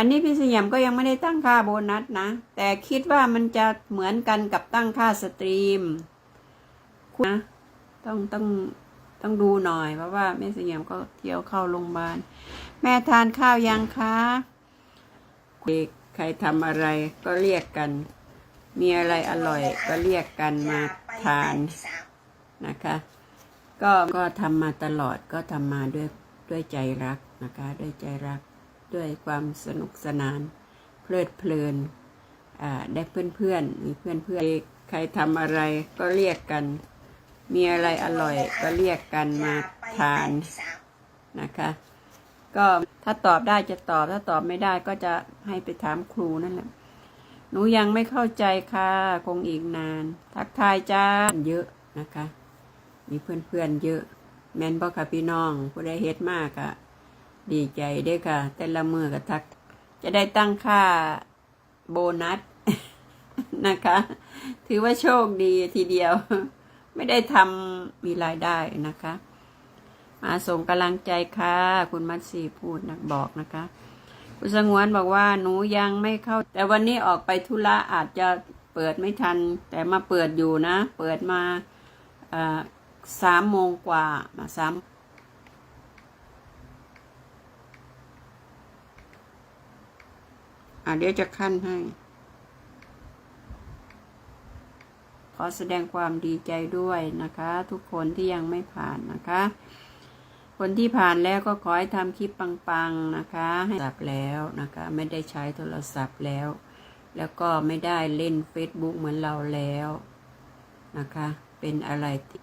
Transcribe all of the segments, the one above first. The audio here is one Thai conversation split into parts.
อันนี้พี่สยามก็ยังไม่ได้ตั้งค่าโบนัสนะ แต่คิดว่ามันจะเหมือนกันกับตั้งค่าสตรีมนะต้องต้องต้องดูหน่อยเพราะว่าแม่สยามก็เที่ยวเข้าโรงพยาบาลแม่ทานข้าวยังคะเด็กใครทำอะไรก็เรียกกัน มีอะไรอร่อยก็เรียกกันมาทานนะคะ ก็ก็ทำมาตลอดก็ทำมาด้วยด้วยใจรักนะคะ ด้วยใจรัก ด้วยความสนุกสนาน เพลิดเพลินได้เพื่อนๆมีเพื่อนเพื่อนๆใครทำอะไรก็เรียกกัน มีอะไรอร่อยก็เรียกกันมาทานนะคะ ก็ถ้าตอบได้จะตอบถ้าตอบไม่ได้ก็จะให้ไปถามครูนั่นแหละหนูยังไม่เข้าใจค่ะ คงอีกนาน ทักทายจ้าเยอะนะคะ มีเพื่อนๆเยอะ แมนบ่ค่ะพี่น้องผู้ใดเฮ็ดมากอะ ดีใจด้อค่ะ แต่ละมือก็ทัก จะได้ตั้งค่าโบนัสนะคะ ถือว่าโชคดีทีเดียว ไม่ได้ทำมีรายได้นะคะ มาส่งกำลังใจค่ะ คุณมัตสีพูดนะบอกนะคะคุณสงวนบอกว่าหนูยังไม่เข้า แต่วันนี้ออกไปธุระอาจจะเปิดไม่ทัน แต่มาเปิดอยู่นะ เปิดมาสามโมงกว่ามาสาม อะเดี๋ยวจะขั้นให้ ขอแสดงความดีใจด้วยนะคะ ทุกคนที่ยังไม่ผ่านนะคะ คนที่ผ่านแล้วก็ขอให้ทำคลิปปังๆนะคะ ให้สับแล้วนะคะ ไม่ได้ใช้โทรศัพท์แล้ว แล้วก็ไม่ได้เล่น Facebook เหมือนเราแล้วนะคะ เป็นอะไรที่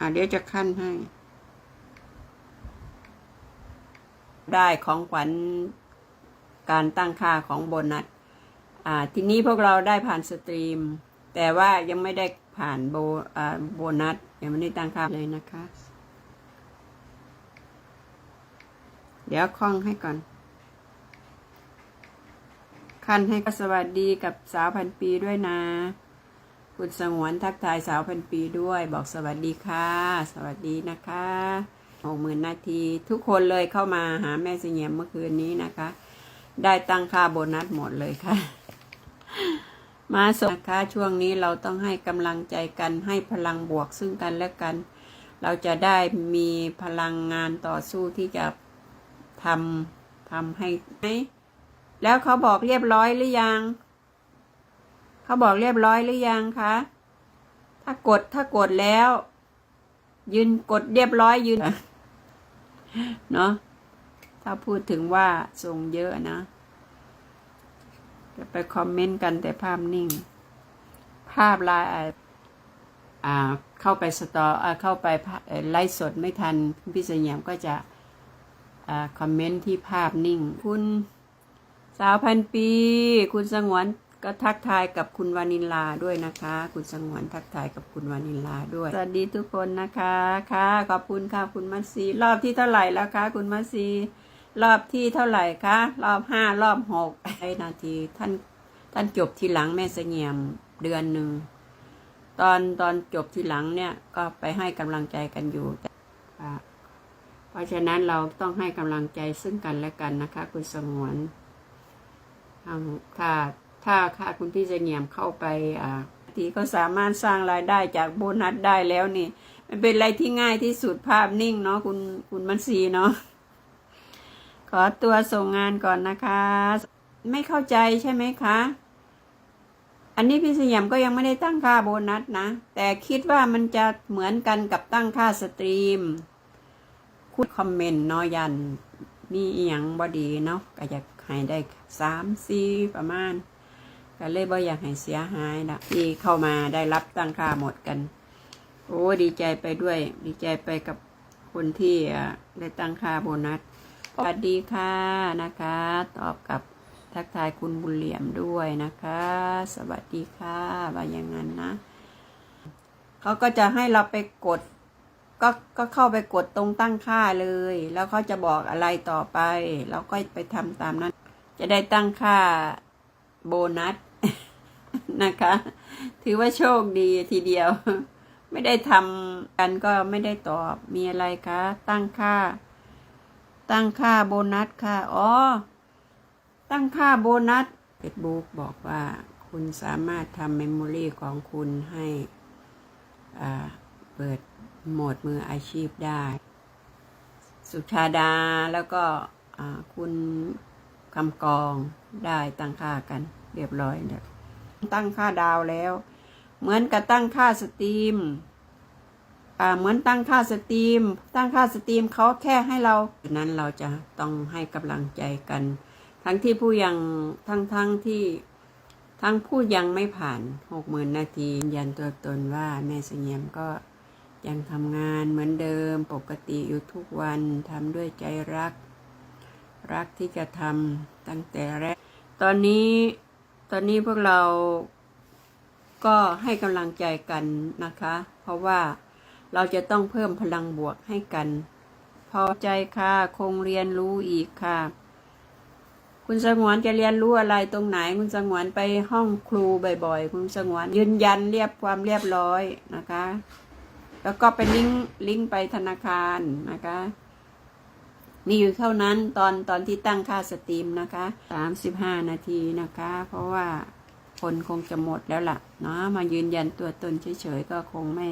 อะเดี๋ยวจะขั้นให้ ได้ของขวัญการตั้งค่าของโบนัสอ่าทีนี้พวกเราได้ผ่านสตรีม แต่ว่ายังไม่ได้ผ่านโบอ่าโบนัสยังไม่ได้ตั้งค่าเลยนะคะ เดี๋ยวคล้องให้ก่อนขั้นให้ก็สวัสดีกับสาวพันปีด้วยนะคุณสงวนทักทายสาวพันปีด้วย บอกสวัสดีค่ะ สวัสดีนะคะ หกหมื่นนาที ทุกคนเลยเข้ามาหาแม่เสงี่ยมเมื่อคืนนี้นะคะ ได้ตั้งค่าโบนัสหมดเลยค่ะ มาส่งนะคะช่วงนี้เราต้องให้กำลังใจกันให้พลังบวกซึ่งกันและกัน เราจะได้มีพลังงานต่อสู้ที่จะทำทำให้ไหมแล้วเขาบอกเรียบร้อยหรือยัง เขาบอกเรียบร้อยหรือยังคะ ถ้ากดถ้ากดแล้ว ยืนกดเรียบร้อยยืน เนาะถ้าพูดถึงว่าส่งเยอะนะจะไปคอมเมนต์กันแต่ภาพนิ่ง ภาพลายอ่าเข้าไปสตออ่าเข้าไปไลฟ์สดไม่ทัน พี่สยามก็จะอ่าคอมเมนต์ที่ภาพนิ่ง คุณสาวพันปี คุณสงวน ก็ทักทายกับคุณวานิลาด้วยนะคะ คุณสงวนทักทายกับคุณวานิลาด้วย สวัสดีทุกคนนะคะค่ะ ขอบคุณค่ะคุณมัตซีรอบที่เท่าไหร่แล้วคะคุณมัตซีรอบที่เท่าไหร่คะรอบห้ารอบหกไอ้นาทีท่านท่านจบทีหลังแม่เสงี่ยมเดือนหนึ่งตอนตอนจบทีหลังเนี่ยก็ไปให้กำลังใจกันอยู่แต่เพราะฉะนั้นเราต้องให้กำลังใจซึ่งกันและกันนะคะ คุณสงวนถ้า ถ้าถ้าคุณพี่เสงี่ยมเข้าไปอ่าทีก็สามารถสร้างรายได้จากโบนัสได้แล้วนี่ มันเป็นอะไรที่ง่ายที่สุดภาพนิ่งเนาะคุณคุณมันซีเนาะขอตัวส่งงานก่อนนะคะ ไม่เข้าใจใช่ไหมคะ อันนี้พี่สยามก็ยังไม่ได้ตั้งค่าโบนัสนะ แต่คิดว่ามันจะเหมือนกันกับตั้งค่าสตรีม คุณคอมเมนต์เนาะยัน มีอีหยังบอดีเนาะก็อยากให้ได้สามสี่ประมาณ ก็เลยบ่อยากให้เสียหายนะที่เข้ามาได้รับตั้งค่าหมดกัน โอ้ดีใจไปด้วย ดีใจไปกับคนที่ได้ตั้งค่าโบนัสสวัสดีค่ะนะคะ ตอบกับทักทายคุณบุญเหลี่ยมด้วยนะคะ สวัสดีค่ะว่าอย่างนั้นนะเขาก็จะให้เราไปกด ก็ก็เข้าไปกดตรงตั้งค่าเลย แล้วเขาจะบอกอะไรต่อไป เราก็ไปทำตามนั้น จะได้ตั้งค่าโบนัส นะคะ ถือว่าโชคดีทีเดียว ไม่ได้ทำกันก็ไม่ได้ตอบมีอะไรคะ ตั้งค่า ตั้งค่าโบนัสค่ะ อ๋อ ตั้งค่าโบนัสเฟซบุ๊กบอกว่าคุณสามารถทำเมมโมรีของคุณให้เปิดโหมดมืออาชีพได้ สุชาดาแล้วก็คุณคำกองได้ตั้งค่ากันเรียบร้อยแล้ว ตั้งค่าดาวแล้ว เหมือนกับตั้งค่าสตรีมอ่าเหมือนตั้งค่าสตรีม ตั้งค่าสตรีมเขาแค่ให้เราดังนั้นเราจะต้องให้กำลังใจกัน ทั้งที่ผู้ยังทั้งทั้งที่ทั้งผู้ยังไม่ผ่านหกหมื่นนาทียืนยันตัวตนว่าแม่เสงี่ยมก็ยังทำงานเหมือนเดิมปกติอยู่ทุกวันทำด้วยใจรัก รักที่จะทำตั้งแต่แรก ตอนนี้ ตอนนี้พวกเราก็ให้กำลังใจกันนะคะ เพราะว่าเราจะต้องเพิ่มพลังบวกให้กัน พอใจค่ะ คงเรียนรู้อีกค่ะ คุณสงวนจะเรียนรู้อะไรตรงไหน คุณสงวนไปห้องครูบ่อยๆ คุณสงวนยืนยันเรียบความเรียบร้อยนะคะ แล้วก็ไปลิงก์ลิงก์ไปธนาคารนะคะ มีอยู่เท่านั้นตอนตอนที่ตั้งค่าสตรีมนะคะสามสิบห้านาทีนะคะ เพราะว่าคนคงจะหมดแล้วล่ะเนาะมายืนยันตัวตนเฉยๆก็คงไม่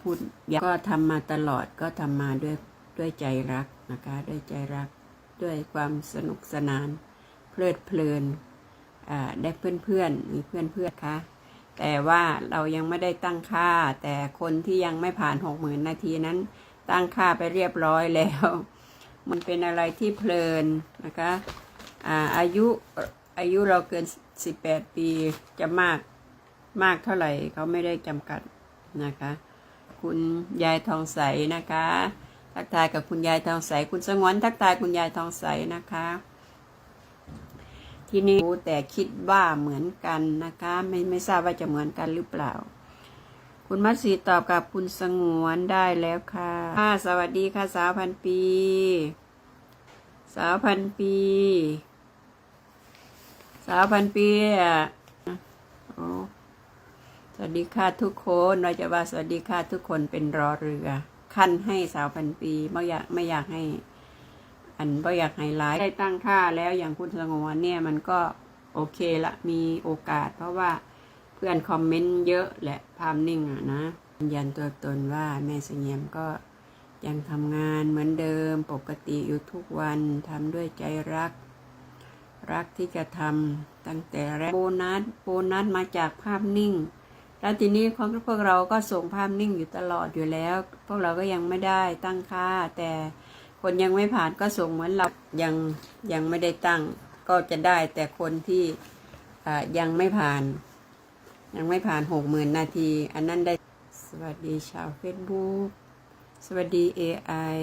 พูดยาวก็ทำมาตลอดก็ทำมาด้วยด้วยใจรักนะคะ ด้วยใจรักด้วยความสนุกสนาน เพลิดเพลินได้เพื่อนๆมีเพื่อนๆคะแต่ว่าเรายังไม่ได้ตั้งค่า แต่คนที่ยังไม่ผ่านหกหมื่นนาทีนั้น ตั้งค่าไปเรียบร้อยแล้ว มันเป็นอะไรที่เพลินนะคะอาอายุอายุเราเกิน 18 ปีจะมากมากเท่าไหร่เขาไม่ได้จำกัดนะคะ คุณยายทองใสนะคะ ทักทายกับคุณยายทองใส คุณสงวนทักทายคุณยายทองใสนะคะ ที่นี่แต่คิดว่าเหมือนกันนะคะ ไม่ไม่ทราบว่าจะเหมือนกันหรือเปล่า คุณมัตสีตอบกับคุณสงวนได้แล้วค่ะค่ะ สวัสดีค่ะสาวพันปี สาวพันปี สาวพันปีอะโอ้สวัสดีค่ะทุกคนเราจะว่าสวัสดีค่ะทุกคนเป็นรอเรือ ขั้นให้สาวพันปีไม่อยากไม่อยากให้ อันไม่อยากให้ร้ายได้ตั้งค่าแล้วอย่างคุณสงวนเนี่ยมันก็โอเคละมีโอกาสเพราะว่า พื่อนคอมเมนต์เยอะแหละภาพนิ่งอะนะยืนยันตัวตนว่าแม่เสงียมก็ยังทำงานเหมือนเดิมปกติอยู่ทุกวันทำด้วยใจรัก รักที่จะทำตั้งแต่แรกโบนัสโบนัสมาจากภาพนิ่ง แล้วทีนี้ของพวกเราก็ส่งภาพนิ่งอยู่ตลอดอยู่แล้ว พวกเราก็ยังไม่ได้ตั้งค่า แต่คนยังไม่ผ่านก็ส่งเหมือนเรายังยังไม่ได้ตั้ง ก็จะได้แต่คนที่อ่ายังไม่ผ่าน ยังไม่ผ่านหกหมื่นนาที อันนั้นได้ สวัสดีชาวเฟซบุ๊กสวัสดี AI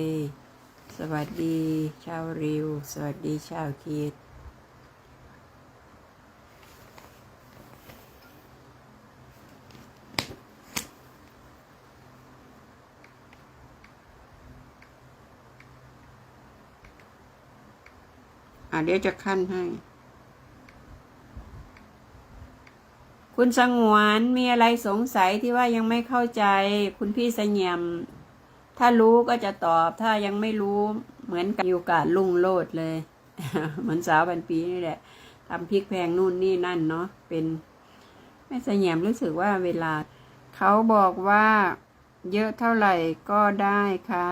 สวัสดีชาวริว สวัสดีชาวคิดอะเดี๋ยวจะขั้นให้ คุณสงวนมีอะไรสงสัยที่ว่ายังไม่เข้าใจ คุณพี่เสงี่ยม ถ้ารู้ก็จะตอบ ถ้ายังไม่รู้เหมือนกับอยู่กาสลุ่งโลดเลย เหมือนสาวพันปีนี่แหละทำพริกแพงนู่นนี่นั่นเนาะเป็นแม่เสงี่ยมรู้สึกว่าเวลา เขาบอกว่าเยอะเท่าไหร่ก็ได้ค่ะ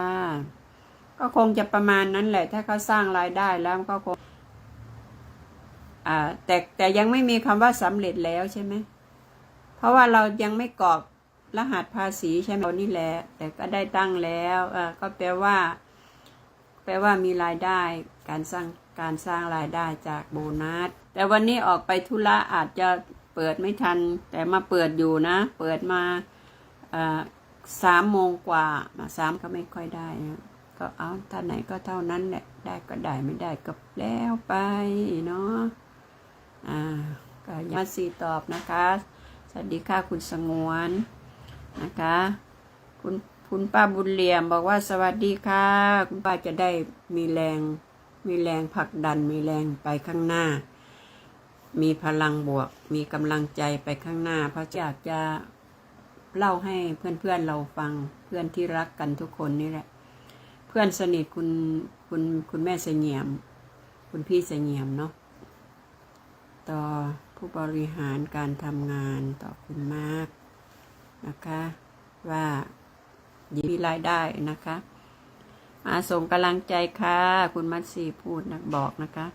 ก็คงจะประมาณนั้นแหละ ถ้าเขาสร้างรายได้แล้วก็คงอ่าแต่แต่ยังไม่มีคำว่าสำเร็จแล้วใช่ไหม เพราะว่าเรายังไม่กรอกรหัสภาษีใช่ไหมนี่แหละ แต่ก็ได้ตั้งแล้วอ่าก็แปลว่า แปลว่ามีรายได้ การสร้างการสร้างรายได้จากโบนัส แต่วันนี้ออกไปธุระอาจจะเปิดไม่ทัน แต่มาเปิดอยู่นะ เปิดมาสามโมงกว่ามาสามก็ไม่ค่อยได้ ก็เอาท่านไหนก็เท่านั้นแหละได้ก็ได้ไม่ได้ก็แล้วไปเนาะอ่าก็ยังมาสีตอบนะคะ สวัสดีค่ะคุณสงวนนะคะ คุณคุณป้าบุญเหลี่ยมบอกว่าสวัสดีค่ะ คุณป้าจะได้มีแรง มีแรงผลักดัน มีแรงไปข้างหน้า มีพลังบวก มีกำลังใจไปข้างหน้า เพราะอยากจะเล่าให้เพื่อนๆเราฟังเพื่อนที่รักกันทุกคนนี่แหละ เพื่อนสนิทคุณคุณคุณแม่เสงี่ยม คุณพี่เสงี่ยมเนาะต่อ ผู้บริหารการทำงานต่อคุณมากนะคะ ว่ายีมีรายได้นะคะมาส่งกำลังใจค่ะ คุณมัตสีพูดนะบอกนะคะ